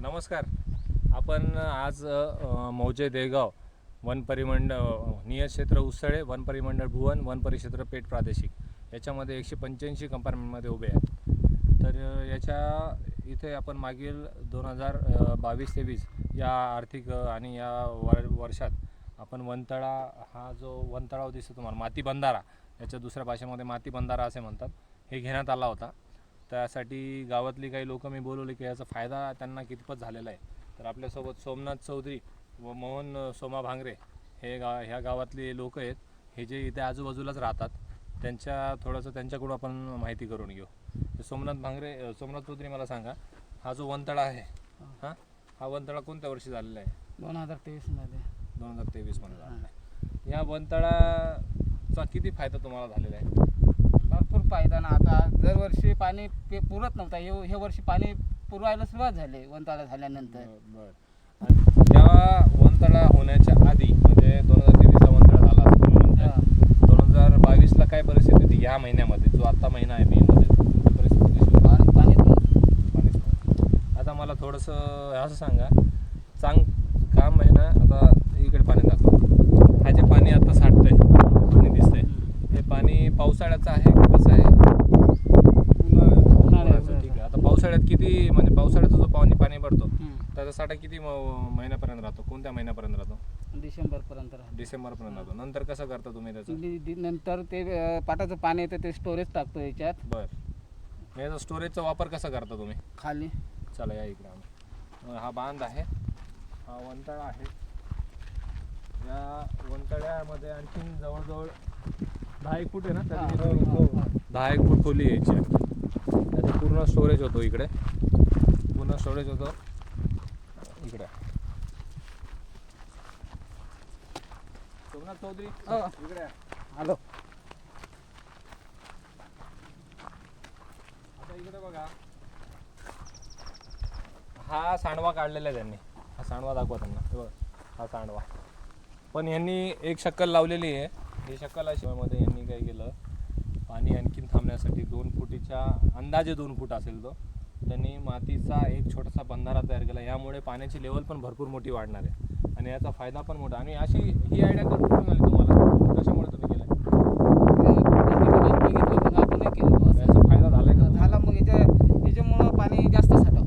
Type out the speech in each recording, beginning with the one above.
नमस्कार. आपण आज मौजे देगाव वन परिमंडळ क्षेत्र उसळे वन परिमंडळ भुवन वन परिक्षेत्र पेठ प्रादेशिक. याच्यामध्ये एकशे पंच्याऐंशी कंपार्टमेंटमध्ये उभे आहेत. तर याच्या इथे आपण मागील दोन हजार बावीस तेवीस या आर्थिक आणि या वर वर्षात आपण वनतळा हा जो वनतळाव दिसतो तुम्हाला माती बंधारा याच्या दुसऱ्या भाषेमध्ये माती बंधारा असे म्हणतात हे घेण्यात आला होता. त्यासाठी गावातली काही लोक मी बोलवले की याचा फायदा त्यांना कितपत झालेला आहे. तर आपल्यासोबत सोमनाथ चौधरी व मोहन सोमा भांगरे हे गा ह्या गावातले लोक आहेत. हे जे इथे आजूबाजूलाच राहतात त्यांच्या थोडंसं त्यांच्याकडून आपण माहिती करून घेऊ. तर सोमनाथ भांगरे सोमनाथ चौधरी मला सांगा हा जो वनतळा आहे हां हा वनतळा कोणत्या वर्षी झालेला आहे? दोन हजार तेवीसमध्ये दोन हजार तेवीसमध्ये झालेला आहे. या वनतळाचा किती फायदा तुम्हाला झालेला आहे? फायदा ना आता दरवर्षी पाणी पे पुरत नव्हता. हे हे वर्षी पाणी पुरवायला सुरुवात झाली वंताळा झाल्यानंतर. बर आणि वनतळा होण्याच्या आधी म्हणजे दोन हजार तेवीसला वनतळा झाला असं तुम्ही म्हणताय. दोन हजार बावीसला काय परिस्थिती होती या महिन्यामध्ये? जो आता महिना आहे मे मध्ये ती परिस्थिती कशी होती पाणी पाणी. पण- पाणीच नव्हतं. आता मला थोडंसं असं सांगा चांग काम आहे ना आता इकडे पाणी दाखव. हा जे पाणी आता साठतंय पाणी दिसतंय हे पाणी पावसाळ्याचं आहे उन्हाळ्याचं. ठीक आहे आता पावसाळ्यात किती म्हणजे पावसाळ्याचा जो पाणी पाणी हम्म. त्याचा साठा किती म- महिन्यापर्यंत राहतो? कोणत्या महिन्यापर्यंत राहतो? डिसेंबरपर्यंत राहते. डिसेंबरपर्यंत राहतो. नंतर कसं करता तुम्ही त्याचं? नंतर ते अं, पाटाचं पाणी येतं ते स्टोरेज टाकतो याच्यात. बर. मग याचा स्टोरेजचा वापर कसा करता तुम्ही? खाली. चला या इकडे आम्ही. हा बांध आहे. हा वनतळा आहे. या वनतळ्यामध्ये आणखीन जवळजवळ दहा एक फूट आहे ना? हा, हो, किती? हो. दहा एक फूट खोली यायची आणखी त्याचं पूर्ण स्टोरेज होतो इकडे. पूर्ण स्टोरेज होतो इकडे. सोमनाथ चौधरी हो. इकडे. आलो आता इकडे बघा. हा सांडवा काढलेला आहे त्यांनी. हा सांडवा दाखवा त्यांना. हे बघा हा सांडवा. पण यांनी एक शक्कल लावलेली आहे. ही शक्कलमध्ये यांनी काय केलं? पाणी आणखीन थांबण्यासाठी दोन फुटीच्या अंदाजे दोन फूट असेल तो. त्यांनी मातीचा एक छोटासा बंधारा तयार केला. यामुळे पाण्याची लेवल पण भरपूर मोठी वाढणार आहे. आणि याचा फायदा पण मोठा. आणि अशी ही आयडिया कुठून आली तुम्हाला? कशामुळे तुम्ही केलं. याचा फायदा झालाय का? झाला मग याच्या याच्यामुळं पाणी जास्त साठा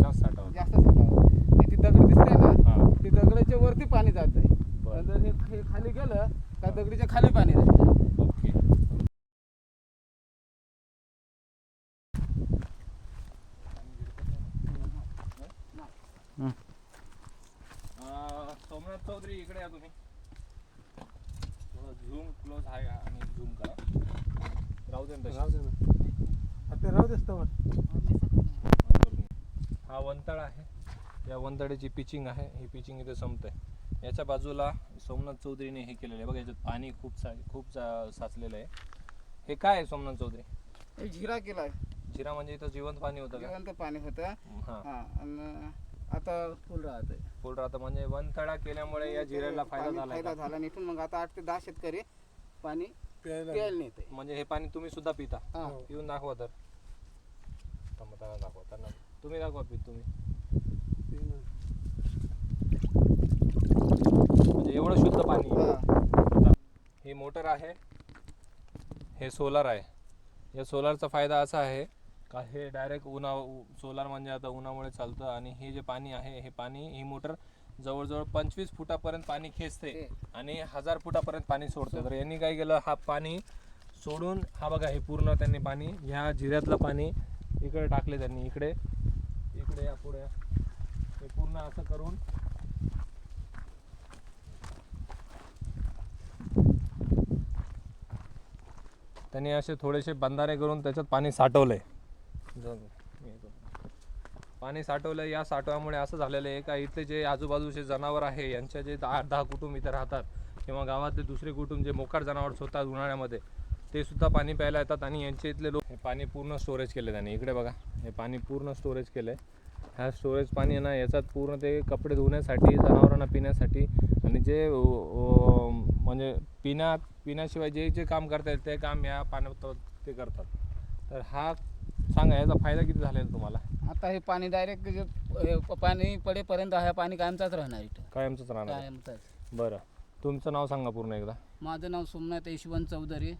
जास्त साठा जास्त साठा ती दगड दिसते ना ती दगडाच्या वरती पाणी जात आहे. जर हे खाली गेलं का दगडीच्या खाली पाणी राहतं ओके अं, सोमनाथ चौधरी इकडे या तुम्ही. झूम क्लोज आहे आणि झूम करा. राहू दे ना तशी. आता राहू देस हा वनतळ आहे. या वनतळ्याची पिचिंग आहे. ही पिचिंग इथे संपते याच्या बाजूला सोमनाथ चौधरीने हे केलेलं आहे. बघा याच्यात पाणी खूप सा खूप सा- साचलेलं आहे. हे काय आहे सोमनाथ चौधरी? हे जिरा केलाय. जिरा म्हणजे इथं जिवंत पाणी होतं जिवंत पाणी होतं. हां. हा आता फुल राहत फुल राहतं म्हणजे वनतळा केल्यामुळे या जिऱ्याला फायदा झाला फायदा झाला नाही मग आता आठ ते दहा शेतकरी पाणी प्यायला प्यायला नेते म्हणजे हे पाणी तुम्ही सुद्धा पिता? हा. पिऊन दाखवा तर. दाखवा त्यांना तुम्ही दाखवा पित तुम्ही. म्हणजे एवढं शुद्ध पाणी. आहे. हा. ही मोटर आहे हे सोलार आहे. या सोलारचा फायदा असा आहे का हे डायरेक्ट उन्हा सोलार म्हणजे आता उन्हामुळे चालतं आणि हे जे पाणी आहे हे पाणी ही मोटर जवळजवळ पंचवीस फुटापर्यंत पाणी खेचते. आणि हजार फुटापर्यंत पाणी सोडते तर यांनी काय केलं हा पाणी सोडून हा बघा हे पूर्ण त्यांनी पाणी ह्या जिऱ्यातलं पाणी इकडे टाकले त्यांनी इकडे इकडे या पुढे. हे पूर्ण असं करून त्यांनी असे थोडेसे बंधारे करून त्याच्यात पाणी साठवलंय. पाणी साठवलं या साठवामुळे असं झालेलं आहे का? इथले जे आजूबाजूचे जनावर आहे यांच्या जे दहा दहा कुटुंब इथे राहतात किंवा गावातले दुसरे कुटुंब जे मोकार जनावर होतात उन्हाळ्यामध्ये ते सुद्धा पाणी प्यायला येतात आणि यांचे इथले लोक हे पाणी पूर्ण स्टोरेज केले त्यांनी. इकडे बघा हे पाणी पूर्ण स्टोरेज केलं आहे ह्या स्टोरेज पाणी आहे ना याच्यात पूर्ण ते कपडे धुण्यासाठी जनावरांना पिण्यासाठी आणि जे म्हणजे पिण्या पिण्याशिवाय जे जे काम करता येईल ते काम या पाण्यात ते करतात. तर हा सांगा याचा फायदा किती झालेला तुम्हाला? आता हे पाणी डायरेक्ट पाणी पडेपर्यंत हा पाणी कायमचाच राहणार इथं. कायमचंच राहणार आहे. कायमचाच. बरं. तुमचं नाव सांगा पूर्ण एकदा. माझं नाव सोमनाथ यशवंत चौधरी.